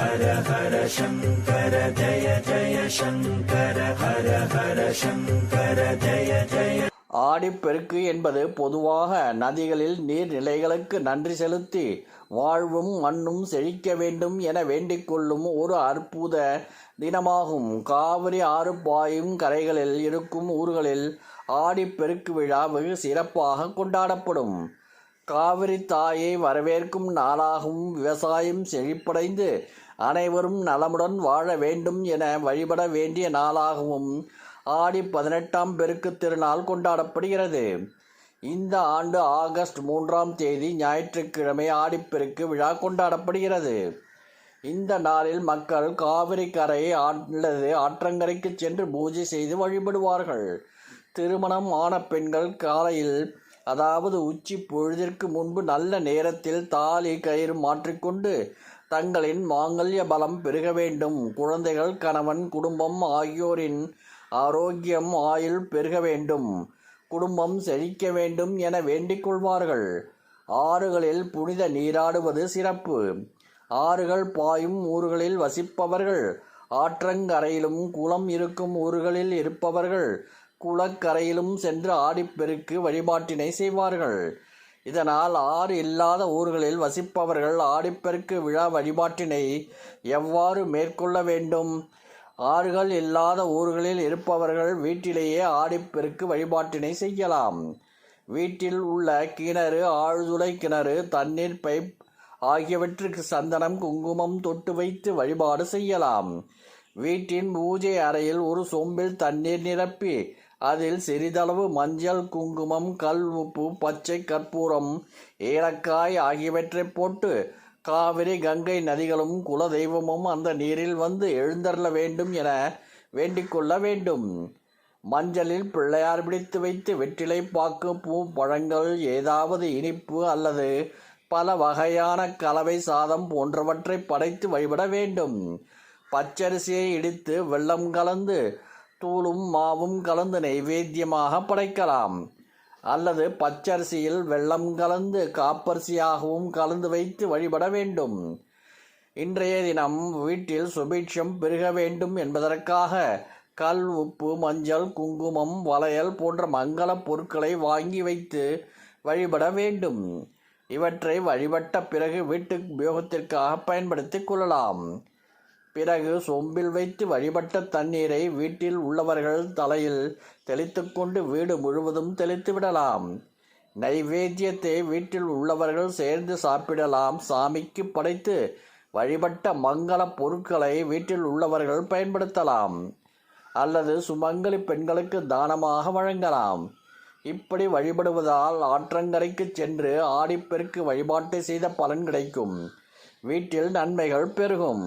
ஹர ஹர சங்கர ஜய ஜய சங்கர ஹர ஹர சங்கர ஜய ஜய ஆடிப்பெருக்கு என்பது பொதுவாக நதிகளில் நீர்நிலைகளுக்கு நன்றி செலுத்தி வாழ்வும் மண்ணும் செழிக்க வேண்டும் என வேண்டிக் கொள்ளும் ஒரு அற்புத தினமாகும். காவிரி ஆறு பாயும் கரைகளில் இருக்கும் ஊர்களில் ஆடிப்பெருக்கு விழா வெகு சிறப்பாக கொண்டாடப்படும். காவிரி தாயை வரவேற்கும் நாளாகவும் விவசாயம் செழிப்படைந்து அனைவரும் நலமுடன் வாழ வேண்டும் என வழிபட வேண்டிய நாளாகவும் ஆடி பதினெட்டாம் பெருக்கு திருநாள் கொண்டாடப்படுகிறது. இந்த ஆண்டு ஆகஸ்ட் மூன்றாம் தேதி ஞாயிற்றுக்கிழமை ஆடிப்பெருக்கு விழா கொண்டாடப்படுகிறது. இந்த நாளில் மக்கள் காவிரி கரை அல்லது ஆற்றங்கரைக்கு சென்று பூஜை செய்து வழிபடுவார்கள். திருமணம் ஆன பெண்கள் காலையில் அதாவது உச்சி பொழுதிற்கு முன்பு நல்ல நேரத்தில் தாலி கயிறு மாற்றிக்கொண்டு தங்களின் மாங்கல்ய பலம் பெருக வேண்டும். குழந்தைகள் கணவன் குடும்பம் ஆகியோரின் ஆரோக்கியம் ஆயுள் பெருக வேண்டும். குடும்பம் செழிக்க வேண்டும் என வேண்டிக் கொள்வார்கள். ஆறுகளில் புனித நீராடுவது சிறப்பு. ஆறுகள் பாயும் ஊர்களில் வசிப்பவர்கள் ஆற்றங்கரையிலும் குளம் இருக்கும் ஊர்களில் இருப்பவர்கள் குளக்கரையிலும் சென்று ஆடிப்பெருக்கு வழிபாட்டினை செய்வார்கள். இதனால் ஆறு இல்லாத ஊர்களில் வசிப்பவர்கள் ஆடிப்பெருக்கு விழா வழிபாட்டினை எவ்வாறு மேற்கொள்ள வேண்டும்? ஆறுகள் இல்லாத ஊர்களில் இருப்பவர்கள் வீட்டிலேயே ஆடிப்பெருக்கு வழிபாட்டினை செய்யலாம். வீட்டில் உள்ள கிணறு ஆழ்துளை கிணறு தண்ணீர் பைப் ஆகியவற்றுக்கு சந்தனம் குங்குமம் தொட்டு வைத்து வழிபாடு செய்யலாம். வீட்டின் பூஜை அறையில் ஒரு சொம்பில் தண்ணீர் நிரப்பி அதில் சிறிதளவு மஞ்சள் குங்குமம் கல் உப்பு பச்சை கற்பூரம் ஏலக்காய் ஆகியவற்றை போட்டு காவிரி கங்கை நதிகளும் குல தெய்வமும் அந்த நீரில் வந்து எழுந்தருள வேண்டும் என வேண்டிக்கொள்ள வேண்டும். மஞ்சளில் பிள்ளையார் பிடித்து வைத்து வெற்றிலை பாக்கு பூ பழங்கள் ஏதாவது இனிப்பு அல்லது பல வகையான கலவை சாதம் போன்றவற்றை படைத்து வழிபட வேண்டும். பச்சரிசியை இடித்து வெள்ளம் கலந்து தூளும் மாவும் கலந்து நைவேத்தியமாக படைக்கலாம். அல்லது பச்சரிசியில் வெள்ளம் கலந்து காப்பரிசியாகவும் கலந்து வைத்து வழிபட வேண்டும். இன்றைய தினம் வீட்டில் சுபிட்சம் பெருக வேண்டும் என்பதற்காக கல் உப்பு மஞ்சள் குங்குமம் வளையல் போன்ற மங்கள பொருட்களை வாங்கி வைத்து வழிபட வேண்டும். இவற்றை வழிபட்ட பிறகு வீட்டு உபயோகத்திற்காக பயன்படுத்திக் கொள்ளலாம். பிறகு சொம்பில் வைத்து வழிபட்ட தண்ணீரை வீட்டில் உள்ளவர்கள் தலையில் தெளித்துக்கொண்டு வீடு முழுவதும் தெளித்து விடலாம். நைவேத்தியத்தை வீட்டில் உள்ளவர்கள் சேர்ந்து சாப்பிடலாம். சாமிக்கு படைத்து வழிபட்ட மங்கள பொருட்களை வீட்டில் உள்ளவர்கள் பயன்படுத்தலாம். அல்லது சுமங்கலி பெண்களுக்கு தானமாக வழங்கலாம். இப்படி வழிபடுவதால் ஆற்றங்கரைக்கு சென்று ஆடிப்பெருக்கு வழிபாட்டை செய்த பலன் கிடைக்கும். வீட்டில் நன்மைகள் பெருகும்.